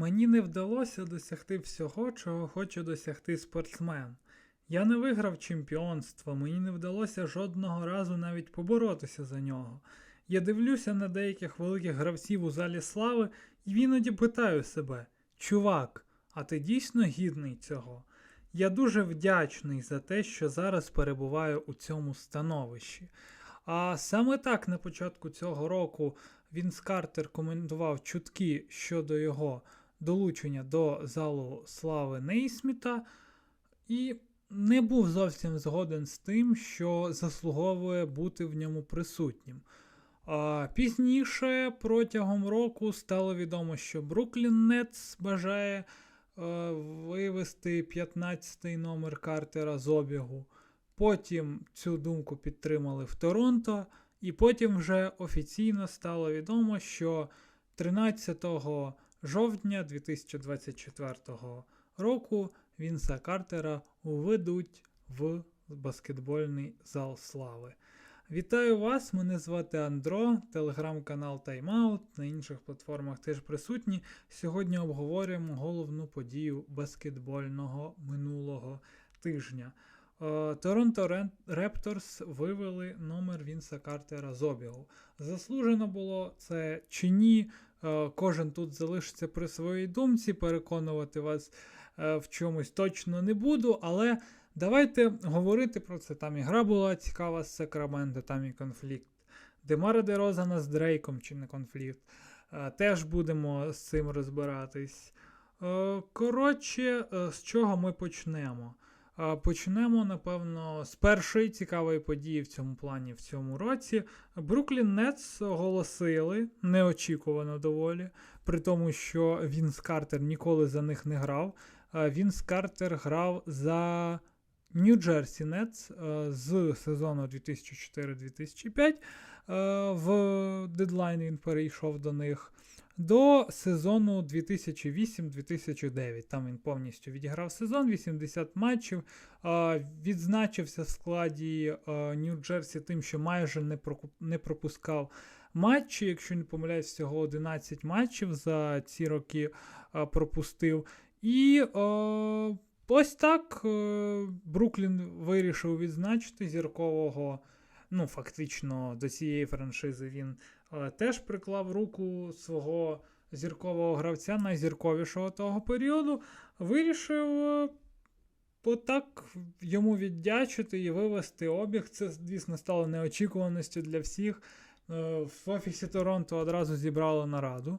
Мені не вдалося досягти всього, чого хоче досягти спортсмен. Я не виграв чемпіонство, мені не вдалося жодного разу навіть поборотися за нього. Я дивлюся на деяких великих гравців у залі слави і іноді питаю себе: чувак, а ти дійсно гідний цього? Я дуже вдячний за те, що зараз перебуваю у цьому становищі. А саме так на початку цього року Вінс Картер коментував чутки щодо його долучення до залу слави Нейсміта і не був зовсім згоден з тим, що заслуговує бути в ньому присутнім. А пізніше протягом року стало відомо, що Бруклін Нетс бажає е, вивести 15-й номер Картера з обігу. Потім цю думку підтримали в Торонто, і потім вже офіційно стало відомо, що 13 жовтня 2024 року Вінса Картера уведуть в баскетбольний зал слави. Вітаю вас! Мене звати Андро, телеграм-канал Timeout, на інших платформах теж присутні. Сьогодні обговорюємо головну подію баскетбольного минулого тижня. Е, Торонто Репторс вивели номер Вінса Картера з обігу. Заслужено було це чи ні. Е, Кожен тут залишиться при своїй думці. Переконувати вас е, в чомусь точно не буду, але давайте говорити про це. Там і гра була цікава з Сакраменто, там і конфлікт. Демара Дерозана з Дрейком чи не конфлікт. Теж будемо з цим розбиратись. Коротше, з чого ми почнемо? Почнемо, напевно, з першої цікавої події в цьому плані в цьому році. Бруклін Нетс оголосили неочікувано доволі, при тому, що Вінс Картер ніколи за них не грав. Вінс Картер грав за Нью-Джерсі Нетс з сезону 2004-2005. В дедлайн він перейшов до них до сезону 2008-2009. Там він повністю відіграв сезон, 80 матчів. Відзначився в складі Нью-Джерсі тим, що майже не пропускав матчі. Якщо не помиляюсь, всього 11 матчів за ці роки пропустив. І ось так е, Бруклін вирішив відзначити зіркового. Ну, фактично, до цієї франшизи він теж приклав руку свого зіркового гравця, найзірковішого того періоду, вирішив е, отак йому віддячити і вивести обіг. Це, звісно, стало неочікуваністю для всіх. Е, в офісі Торонто одразу зібрали нараду.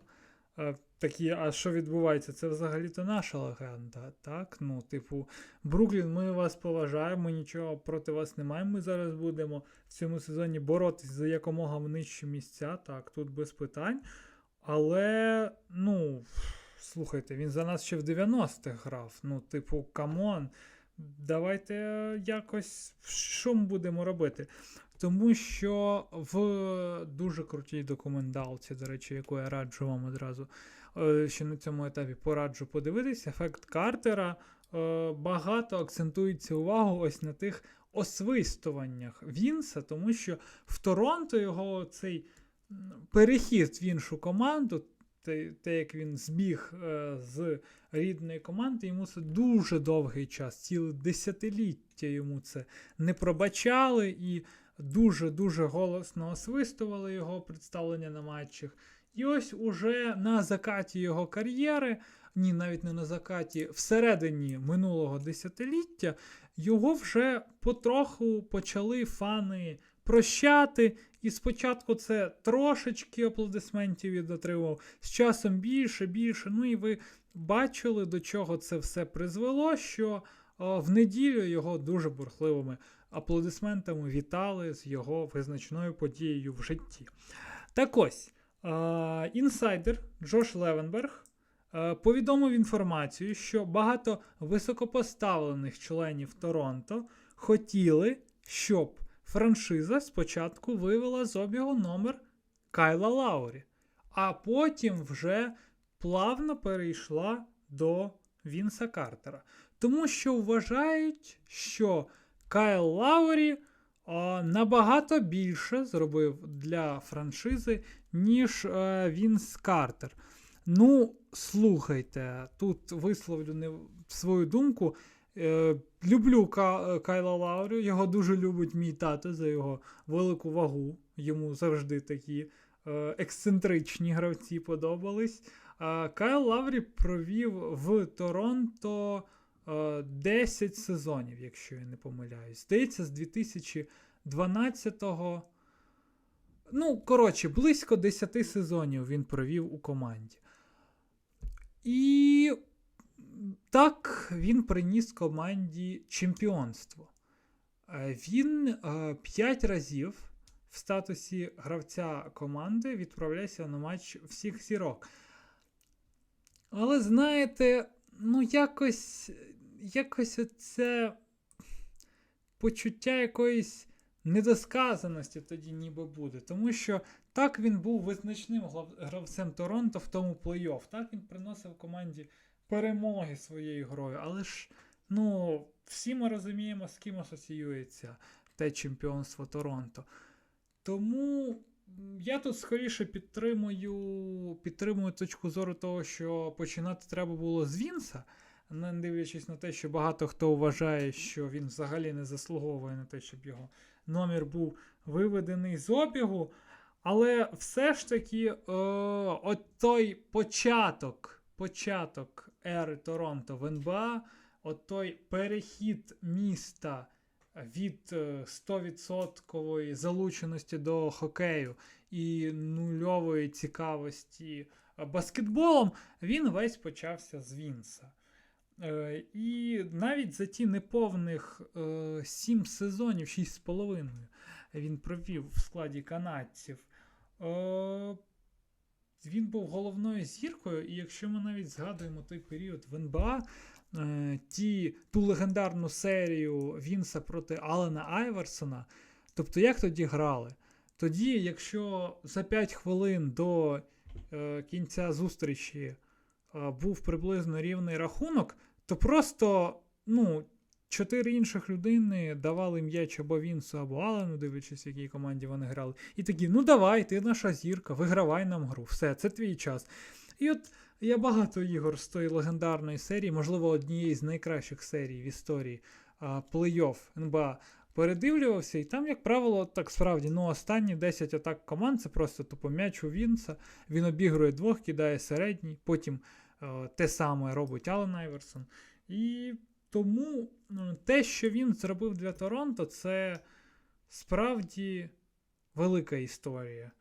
Е, такі, а що відбувається? Це взагалі-то наша легенда. так? Ну, Типу, Бруклін, ми вас поважаємо, нічого проти вас не маємо. Ми зараз будемо в цьому сезоні боротись за якомога нижчі місця. Так, тут без питань. Але, ну, слухайте, він за нас ще в 90-х грав. Ну, типу, камон. Давайте якось що ми будемо робити? Тому що в дуже крутій документалці, до речі, яку я раджу вам одразу е, ще на цьому етапі пораджу подивитися, ефект Картера е, багато акцентується увагу ось на тих освистуваннях Вінса, тому що в Торонто його цей перехід в іншу команду. Те, те, як він збіг е, з рідної команди, йому це дуже довгий час, ціле десятиліття йому це не пробачали, і дуже-дуже голосно освистували його представлення на матчах. І ось уже на закаті його кар'єри, ні, навіть не на закаті, всередині минулого десятиліття, його вже потроху почали фани прощати. І спочатку це трошечки аплодисментів відотримав, з часом більше, більше. Ну і ви бачили, до чого це все призвело, що в неділю його дуже бурхливими аплодисментами вітали з його визначною подією в житті. Так ось, інсайдер Джош Левенберг повідомив інформацію, що багато високопоставлених членів Торонто хотіли, щоб франшиза спочатку вивела з обігу номер Кайла Лаурі, а потім вже плавно перейшла до Вінса Картера. Тому що вважають, що Кайл Лаурі о, набагато більше зробив для франшизи, ніж е, Вінс Картер. Ну, слухайте, тут висловлю не свою думку. Е, люблю Ка- е, Кайла Лаурі, його дуже любить мій тато за його велику вагу. Йому завжди такі е, ексцентричні гравці подобались. А Кайл Лаврі провів в Торонто е, 10 сезонів, якщо я не помиляюсь. Здається, з 2012-го. Ну, коротше, близько 10 сезонів він провів у команді. І так він приніс команді чемпіонство. Е, Він 5 разів в статусі гравця команди відправляється на матч всіх зірок. Але знаєте, ну якось, якось оце почуття якоїсь недосказаності тоді ніби буде. Тому що так він був визначним гравцем Торонто в тому плей-офф. Так він приносив команді перемоги своєю грою. Але ж, ну, всі ми розуміємо, з ким асоціюється те чемпіонство Торонто. Тому я тут скоріше підтримую, підтримую точку зору того, що починати треба було з Вінса, не дивлячись на те, що багато хто вважає, що він взагалі не заслуговує на те, щоб його номер був виведений з обігу. Але все ж таки, е, от той початок, початок ери Торонто в НБА, от той перехід міста від е, 100% залученості до хокею і нульової цікавості е, баскетболом, він весь почався з Вінса. Е, І навіть за ті неповних е, 7 сезонів, 6,5 він провів в складі канадців. Е, Він був головною зіркою, і якщо ми навіть згадуємо той період в НБА, ті, ту легендарну серію Вінса проти Алена Айверсона, тобто як тоді грали? Тоді, якщо за 5 хвилин до кінця зустрічі був приблизно рівний рахунок, то просто ну, чотири інших людини давали м'яч або Вінсу, або Алену, дивлячись, в якій команді вони грали. І такі, ну давай, ти наша зірка, вигравай нам гру, все, це твій час. І от я багато ігор з тої легендарної серії, можливо, однієї з найкращих серій в історії плей-офф НБА передивлювався, і там, як правило, так справді, ну, останні 10 атак команд це просто тупо м'яч у Вінса. Він обігрує двох, кидає середній, потім е, те саме робить Ален Айверсон. І тому ну, те, що він зробив для Торонто, це справді велика історія.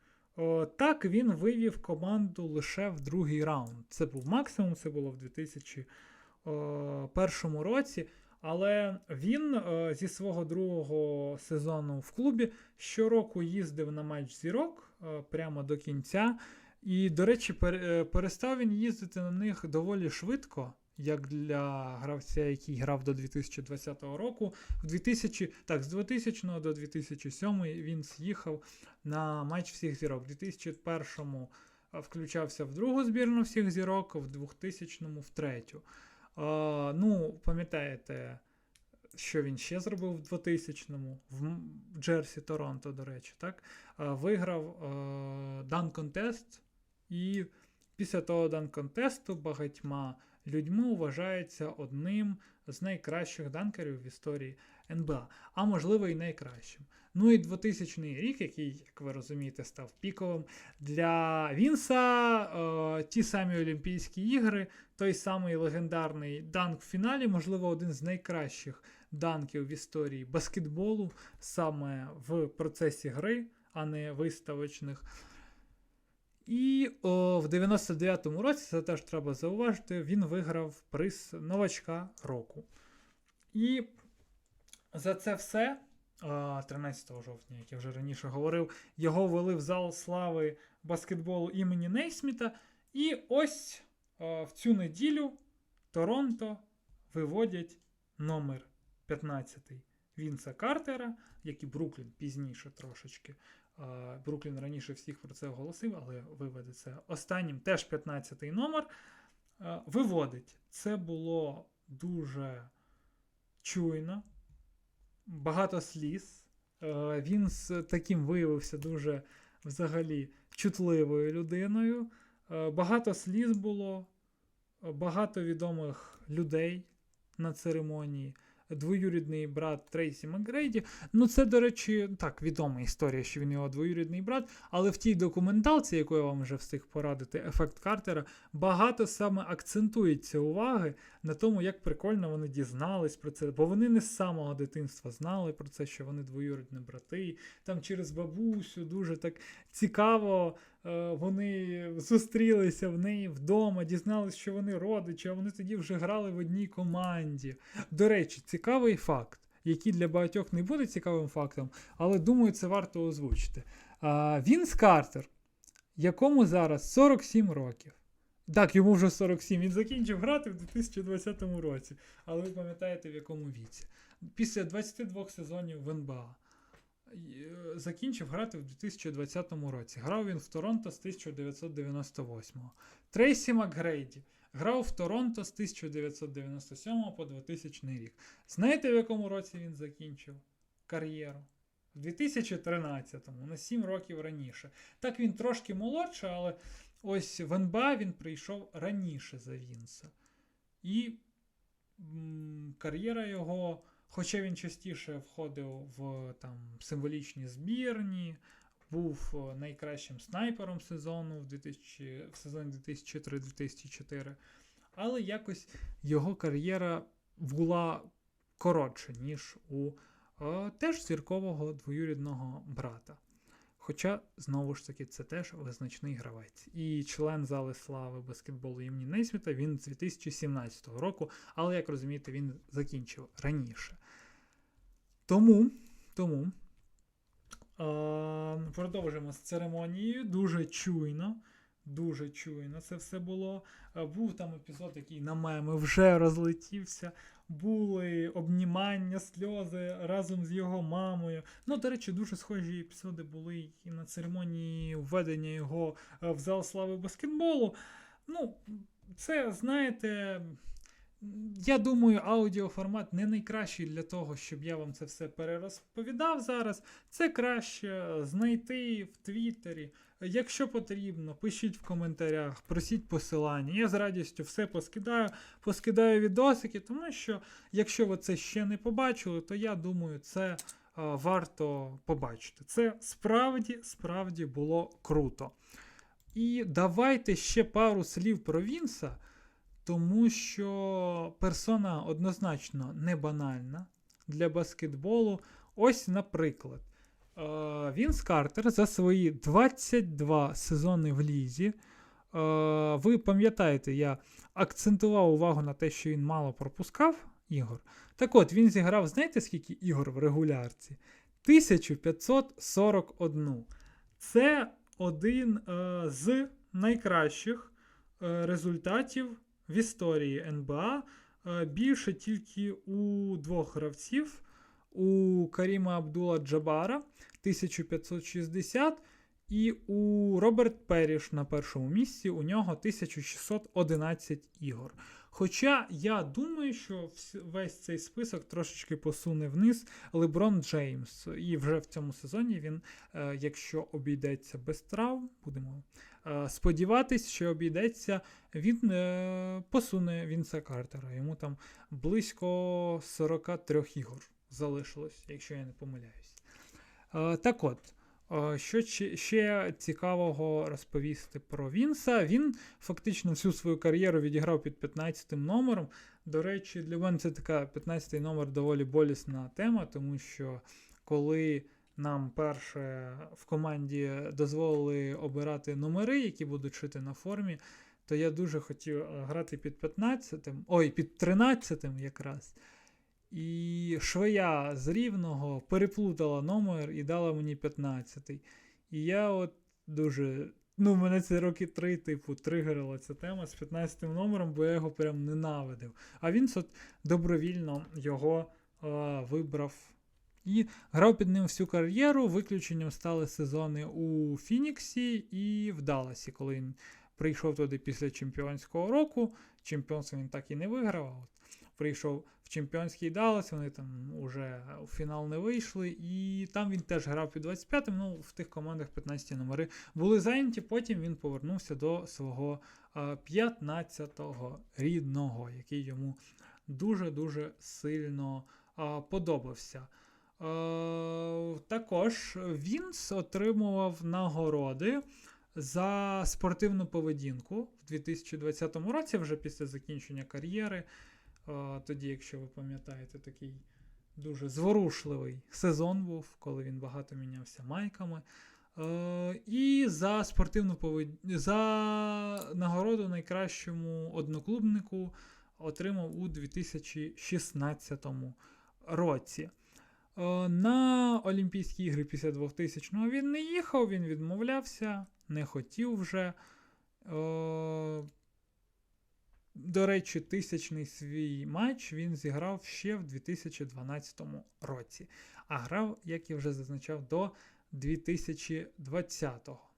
Так він вивів команду лише в другий раунд. Це був максимум, це було в 2001 році. Але він е, зі свого другого сезону в клубі щороку їздив на матч зірок е, прямо до кінця. І, до речі, е, перестав він їздити на них доволі швидко, як для гравця, який грав до 2020 року. В 2000, так, з 2000 до 2007 він з'їхав на матч всіх зірок. В 2001 включався в другу збірну всіх зірок, в 2000 в третю. А, ну, пам'ятаєте, що він ще зробив в 2000-му в Джерсі Торонто, до речі, так? А, виграв дан контест, і після того дан контесту багатьма людьми вважається одним з найкращих данкерів в історії НБА, а можливо і найкращим. Ну і 2000 рік, який, як ви розумієте, став піковим для Вінса, е, ті самі Олімпійські ігри, той самий легендарний данк в фіналі, можливо, один з найкращих данків в історії баскетболу, саме в процесі гри, а не виставочних. І о, в 99-му році, це теж треба зауважити, він виграв приз новачка року. І за це все, 13 жовтня, як я вже раніше говорив, його ввели в зал слави баскетболу імені Нейсміта. І ось а, в цю неділю Торонто виводять номер 15 Вінса Картера, як і Бруклін пізніше трошечки. Бруклін раніше всіх про це оголосив, але виведе це останнім теж 15-й номер. Виводить. Це було дуже чуйно, багато сліз. Він з таким виявився дуже взагалі чутливою людиною. Багато сліз було, багато відомих людей на церемонії. Двоюрідний брат Трейсі Макгрейді. Ну, це, до речі, так, відома історія, що він його двоюрідний брат. Але в тій документації, яку я вам вже встиг порадити, ефект Картера, багато саме акцентується уваги на тому, як прикольно вони дізнались про це. Бо вони не з самого дитинства знали про це, що вони двоюрідні брати. Там через бабусю дуже так цікаво. Е, Вони зустрілися в неї вдома, дізналися, що вони родичі, а вони тоді вже грали в одній команді. До речі, цікавий факт, який для багатьох не буде цікавим фактом, але думаю, це варто озвучити. А, Вінс Картер, якому зараз 47 років. Так, йому вже 47. Він закінчив грати в 2020 році. Але ви пам'ятаєте, в якому віці. Після 22 сезонів в НБА. Е, Закінчив грати в 2020 році. Грав він в Торонто з 1998. Трейсі Макгрейді грав в Торонто з 1997 по 2000 рік. Знаєте, в якому році він закінчив кар'єру? В 2013-му, на 7 років раніше. Так він трошки молодший, але ось в НБА він прийшов раніше за Вінса. І м, кар'єра його, хоча він частіше входив в там, символічні збірні, був е, найкращим снайпером сезону в, 2000, в сезоні 2003-2004, але якось його кар'єра була коротша, ніж у е, теж зіркового двоюрідного брата. Хоча, знову ж таки, це теж визначний гравець. І член зали слави баскетболу імені Нейсміта він з 2017 року, але, як розумієте, він закінчив раніше. Тому, тому е, продовжимо з церемонією. Дуже чуйно. Дуже чуйно це все було. Був там епізод, який на меми вже розлетівся. Були обнімання, сльози разом з його мамою. Ну, до речі, дуже схожі епізоди були і на церемонії введення його е, в зал слави баскетболу. Ну, це, знаєте, я думаю, аудіоформат не найкращий для того, щоб я вам це все перерозповідав зараз. Це краще знайти в Твіттері. Якщо потрібно, пишіть в коментарях, просіть посилання. Я з радістю все поскидаю, поскидаю відосики, тому що якщо ви це ще не побачили, то я думаю, це а, варто побачити. Це справді, справді було круто. І давайте ще пару слів про Вінса, тому що персона однозначно не банальна для баскетболу. Ось, наприклад, е, Вінс Картер за свої 22 сезони в лізі. е, Ви пам'ятаєте, я акцентував увагу на те, що він мало пропускав ігор. Так от, він зіграв, знаєте, скільки ігор в регулярці? 1541. Це один е, з найкращих е, результатів в історії НБА. Е, більше тільки у двох гравців: у Каріма Абдула Джабара 1560 і у Роберт Періш на першому місці. У нього 1611 ігор. Хоча я думаю, що весь цей список трошечки посуне вниз Леброн Джеймс. І вже в цьому сезоні він, е, якщо обійдеться без травм, будемо е, сподіватись, що обійдеться, він е, посуне Вінса Картера. Йому там близько 43 ігор залишилось, якщо я не помиляюсь. Е, так от. е, Що ще цікавого розповісти про Вінса? Він фактично всю свою кар'єру відіграв під 15 номером. До речі, для мене це така 15-й номер доволі болісна тема, тому що коли нам перше в команді дозволили обирати номери, які будуть шити на формі, то я дуже хотів грати під 15, ой, під 13 якраз. І швея з рівного переплутала номер і дала мені 15. І я от дуже. Ну, мене це роки три, типу, тригерила ця тема з 15 номером, бо я його прям ненавидив. А він от добровільно його е, вибрав і грав під ним всю кар'єру. Виключенням стали сезони у Фініксі і в Далласі, коли він прийшов туди після чемпіонського року. Чемпіонство він так і не виграв. Прийшов в чемпіонський Даллас, вони там уже у фінал не вийшли, і там він теж грав під 25-м, ну в тих командах 15 номери були зайняті, потім він повернувся до свого е, 15-го рідного, який йому дуже-дуже сильно подобався. Також Вінс отримував нагороди за спортивну поведінку в 2020 році, вже після закінчення кар'єри. Е, Тоді, якщо ви пам'ятаєте, такий дуже зворушливий сезон був, коли він багато мінявся майками. Е, І за спортивну поведінку, за нагороду найкращому одноклубнику отримав у 2016 році. Е, На Олімпійські ігри після 2000-го він не їхав, він відмовлявся, не хотів вже. До речі, тисячний свій матч він зіграв ще в 2012 році, а грав, як я вже зазначав, до 2020-го.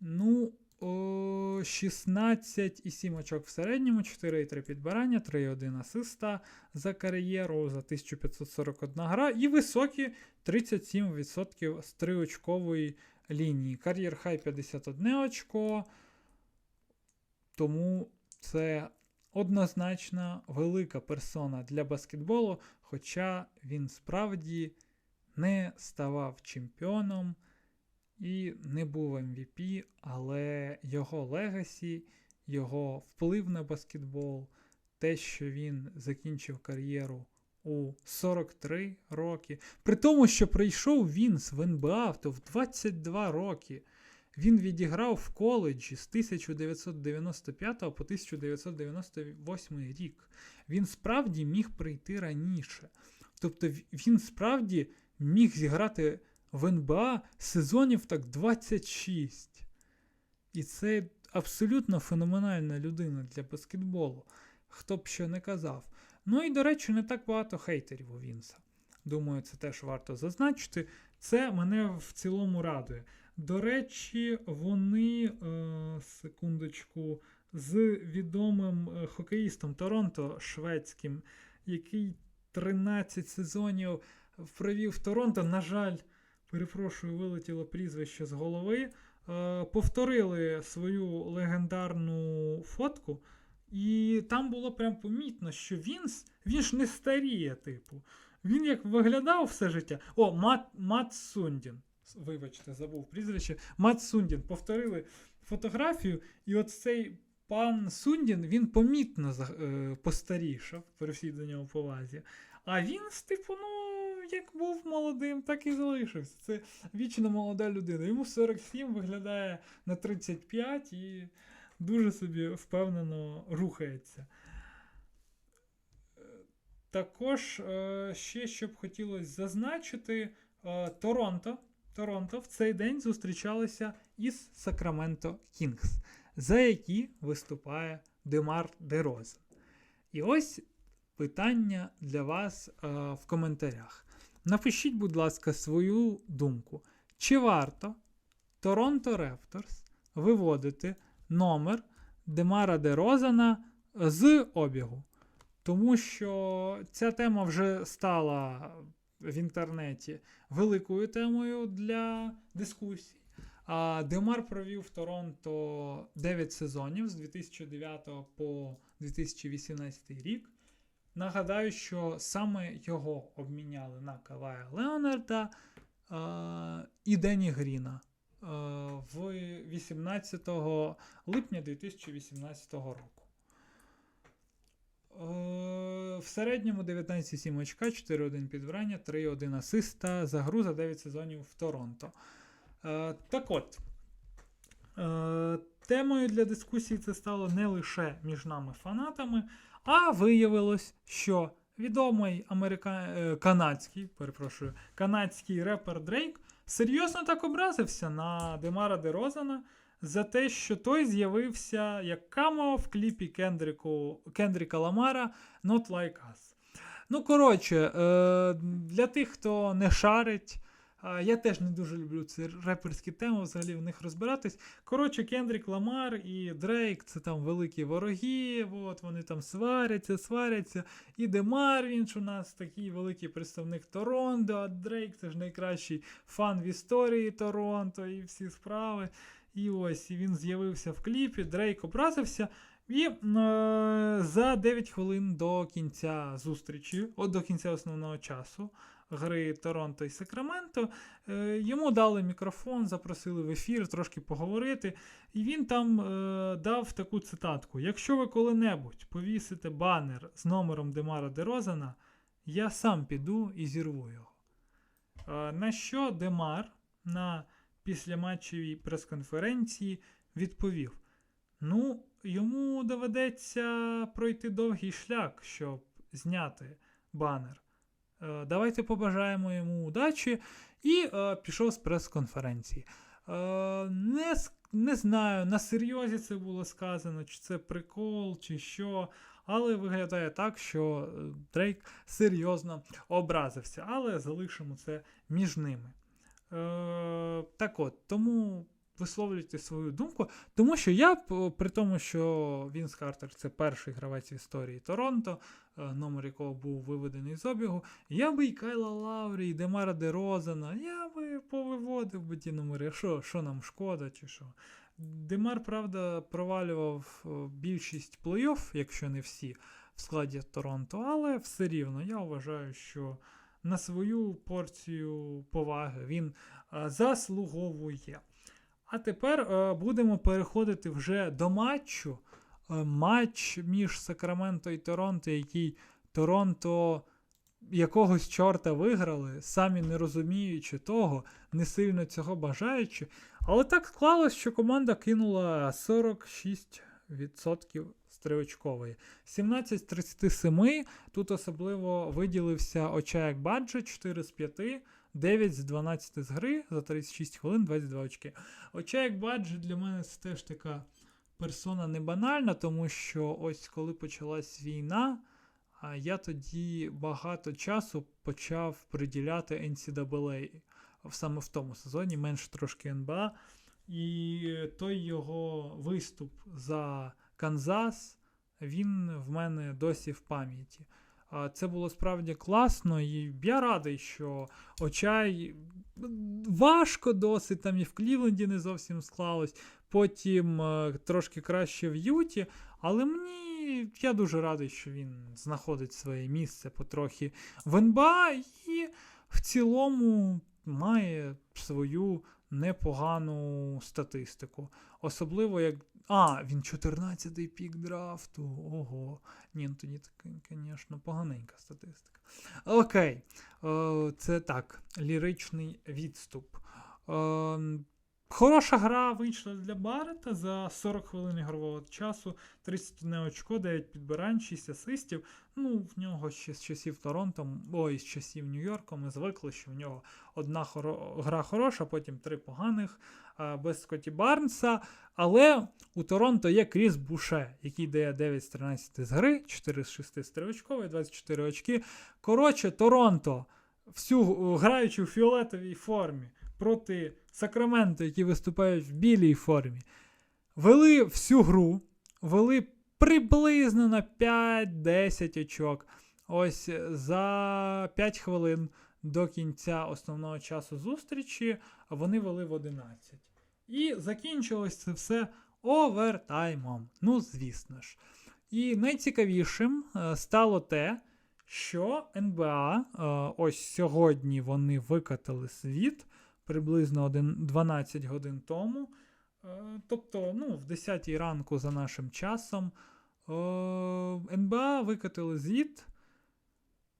Ну, 16,7 очок в середньому, 4,3 підбирання, 3,1 асиста за кар'єру, за 1541 гра і високі 37% з 3-очкової лінії. Кар'єр хай 51 очко. Тому це однозначно велика персона для баскетболу, хоча він справді не ставав чемпіоном і не був MVP, але його легасі, його вплив на баскетбол, те, що він закінчив кар'єру у 43 роки, при тому, що прийшов Вінс в НБА то в 22 роки. Він відіграв в коледжі з 1995 по 1998 рік. Він справді міг прийти раніше. Тобто він справді міг зіграти в НБА сезонів так 26. І це абсолютно феноменальна людина для баскетболу. Хто б що не казав. Ну і, до речі, не так багато хейтерів у Вінса. Думаю, це теж варто зазначити. Це мене в цілому радує. До речі, вони, е, секундочку, з відомим е, хокеїстом Торонто шведським, який 13 сезонів провів в Торонто. На жаль, перепрошую, вилетіло прізвище з голови. Е, повторили свою легендарну фотку, і там було прям помітно, що Вінс, він ж не старіє, типу. Він як виглядав все життя. О, Мат, Мат Сундін. Вибачте, забув прізвище. Мат Сундін. Повторили фотографію, і от цей пан Сундін він помітно е, постарішав, при всій до нього повазі. А він, типу, ну, як був молодим, так і залишився. Це вічно молода людина. Йому 47 виглядає на 35 і дуже собі впевнено рухається. Також е, ще що б хотілося зазначити, е, Торонто, Торонто в цей день зустрічалися із Сакраменто Кінгс, за які виступає Демар Дерозен. І ось питання для вас е, в коментарях. Напишіть, будь ласка, свою думку. Чи варто Торонто Репторс виводити номер Демара Дерозана з обігу? Тому що ця тема вже стала в інтернеті великою темою для дискусій. А Демар провів в Торонто 9 сезонів з 2009 по 2018 рік. Нагадаю, що саме його обміняли на Кавая Леонарда е, і Дені Гріна е, в 18 липня 2018 року. Е, В середньому 19,7 очка, 4-1 підбирання, 3-1 асиста, за гру за 9 сезонів в Торонто. Е, Так от, е, темою для дискусії це стало не лише між нами фанатами, а виявилось, що відомий америка... е, канадський, перепрошую, канадський репер Дрейк серйозно так образився на Демара Дерозана за те, що той з'явився як камео в кліпі Кендріку... Кендріка Ламара Not Like Us. Ну, коротше, е, для тих, хто не шарить, Я теж не дуже люблю ці реперські теми, взагалі в них розбиратись. Коротше, Кендрік Ламар і Дрейк це там великі вороги, от вони там сваряться, сваряться. І Демар він у нас такий великий представник Торонто, а Дрейк це ж найкращий фан в історії Торонто і всі справи. І ось він з'явився в кліпі, Дрейк образився. І е, за 9 хвилин до кінця зустрічі, от до кінця основного часу гри Торонто і Сакраменто, е, йому дали мікрофон, запросили в ефір трошки поговорити. І він там е, дав таку цитатку: Якщо ви коли-небудь повісите банер з номером Демара Дерозана, я сам піду і зірву його. Е, на що Демар на післяматчевій прес-конференції відповів: Ну, йому доведеться пройти довгий шлях, щоб зняти банер. Е, Давайте побажаємо йому удачі. І е, пішов з прес-конференції. Е, не, не знаю, на серйозі це було сказано, чи це прикол, чи що. Але виглядає так, що е, Дрейк серйозно образився. Але залишимо це між ними. Е, так от, тому висловлюйте свою думку. Тому що я, при тому, що Вінс Картер це перший гравець в історії Торонто, е, номер якого був виведений з обігу, я би і Кайла Лаврі, і Демара Дерозана, я би повиводив би ті номери. Що, що нам шкода, чи що? Демар, правда, провалював е, більшість плей-офф, якщо не всі, в складі Торонто, але все рівно я вважаю, що на свою порцію поваги він е, заслуговує. А тепер е, будемо переходити вже до матчу. Е, матч між Сакраменто і Торонто, який Торонто якогось чорта виграли, самі не розуміючи того, не сильно цього бажаючи. Але так склалось, що команда кинула 46% стрілочкової. 17 з 37. Тут особливо виділився Очаяк Баджа 4 з 5. 9 з 12 з гри за 36 хвилин 22 очки. Очаяк Баджа для мене це теж така персона не банальна, тому що ось коли почалась війна, я тоді багато часу почав приділяти NCAA саме в тому сезоні, менше трошки НБА. І той його виступ за Канзас, він в мене досі в пам'яті. Це було справді класно, і я радий, що Очай важко досить, там і в Клівленді не зовсім склалось, потім е, трошки краще в Юті, але мені я дуже радий, що він знаходить своє місце потрохи в НБА і в цілому має свою непогану статистику. Особливо як. А, він 14-й пік драфту. Ого. Ні, ну тоді звісно, поганенька статистика. Окей. Е, це так, ліричний відступ. Е, Хороша гра вийшла для Барета за 40 хвилин ігрового часу, 31 очко, 9 підбирань, 6 асистів. Ну, в нього ще з часів Торонто, ой, з часів Нью-Йорка ми звикли, що в нього одна хоро- гра хороша, потім три поганих без Скотті Барнса. Але у Торонто є Кріс Буше, який дає 9 з 13 з гри, 4 з 6 стрілочкової, 24 очки. Коротше, Торонто, всю граючи у фіолетовій формі проти Сакраменто, які виступають в білій формі, вели всю гру, вели приблизно на 5-10 очок. Ось за 5 хвилин до кінця основного часу зустрічі вони вели в 11. І закінчилось це все овертаймом. Ну, звісно ж. І найцікавішим е, стало те, що НБА е, ось сьогодні вони викатали світ приблизно 12 годин тому. Е, Тобто, ну, в 10 ранку за нашим часом НБА викатили звіт,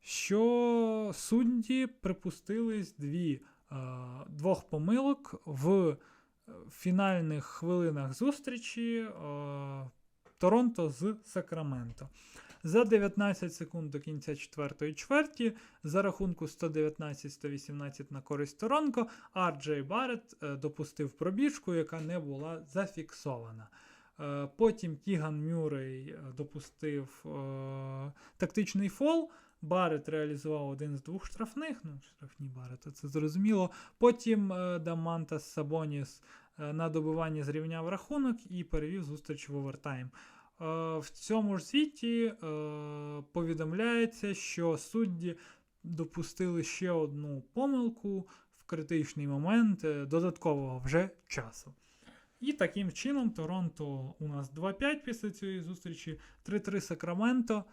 що судді припустились дві, двох помилок в фінальних хвилинах зустрічі е, Торонто з Сакраменто. За 19 секунд до кінця четвертої чверті за рахунку 119-118 на користь Торонко, Арджей Барретт е, допустив пробіжку, яка не була зафіксована. Е, Потім Кіган Мюррей е, допустив е, тактичний фол Барет реалізував один з двох штрафних, ну, штрафні Барета, це зрозуміло. Потім е, Дамантас Сабоніс е, на добивання зрівняв рахунок і перевів зустріч в овертайм. Е, в цьому ж звіті е, повідомляється, що судді допустили ще одну помилку в критичний момент додаткового вже часу. І таким чином Торонто у нас 2-5 після цієї зустрічі, 3-3 Сакраменто.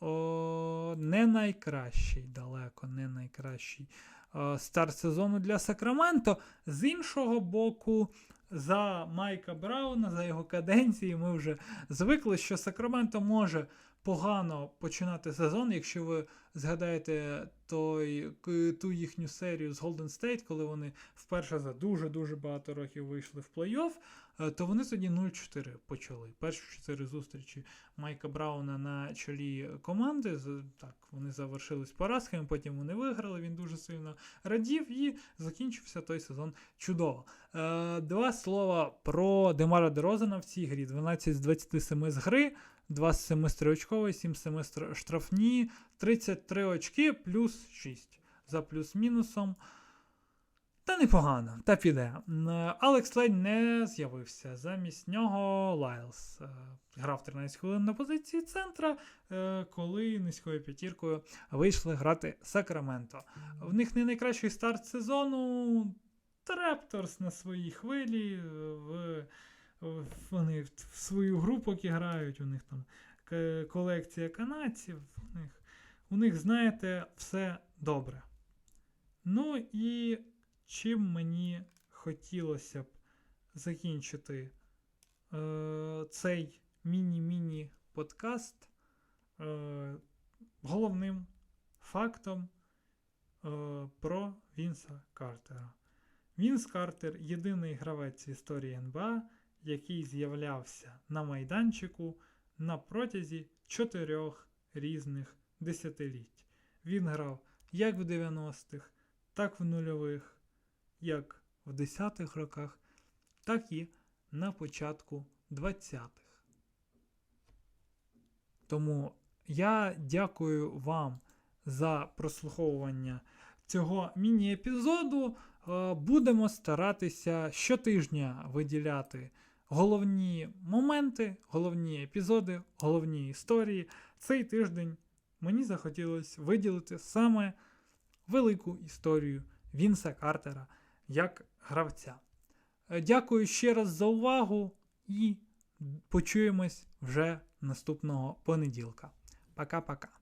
О, не найкращий, далеко не найкращий е, старт сезону для Сакраменто. З іншого боку, за Майка Брауна, за його каденції, ми вже звикли, що Сакраменто може погано починати сезон, якщо ви згадаєте той, ту їхню серію з Golden State, коли вони вперше за дуже-дуже багато років вийшли в плей-офф, то вони тоді 0-4 почали. Перші чотири зустрічі Майка Брауна на чолі команди. Так, вони завершились поразками, потім вони виграли. Він дуже сильно радів і закінчився той сезон чудово. Е, два слова про Демара Дерозана в цій грі: 12 з 27 з гри. 2 з 7 стріочковий, 7 з 7 штрафні, 33 очки плюс 6 за плюс-мінусом. Та непогано, та піде. Алекс Лейн не з'явився. Замість нього Лайлс е, грав 13 хвилин на позиції центра, е, коли низькою п'ятіркою вийшли грати Сакраменто. В них не найкращий старт сезону. Трепторс на своїй хвилі. е, В, вони в свою гру поки грають, у них там колекція канадців. У них, у них, знаєте, все добре. Ну і чим мені хотілося б закінчити е, цей міні-міні подкаст е, головним фактом е, про Вінса Картера. Вінс Картер єдиний гравець в історії НБА, який з'являвся на майданчику на протязі чотирьох різних десятиліть. Він грав як в 90-х, так в нульових, як в 10-х роках, так і на початку 20-х. Тому я дякую вам за прослуховування цього міні-епізоду. Е, Будемо старатися щотижня виділяти головні моменти, головні епізоди, головні історії. Цей тиждень мені захотілося виділити саме велику історію Вінса Картера як гравця. Е, Дякую ще раз за увагу і почуємось вже наступного понеділка. Пока-пока.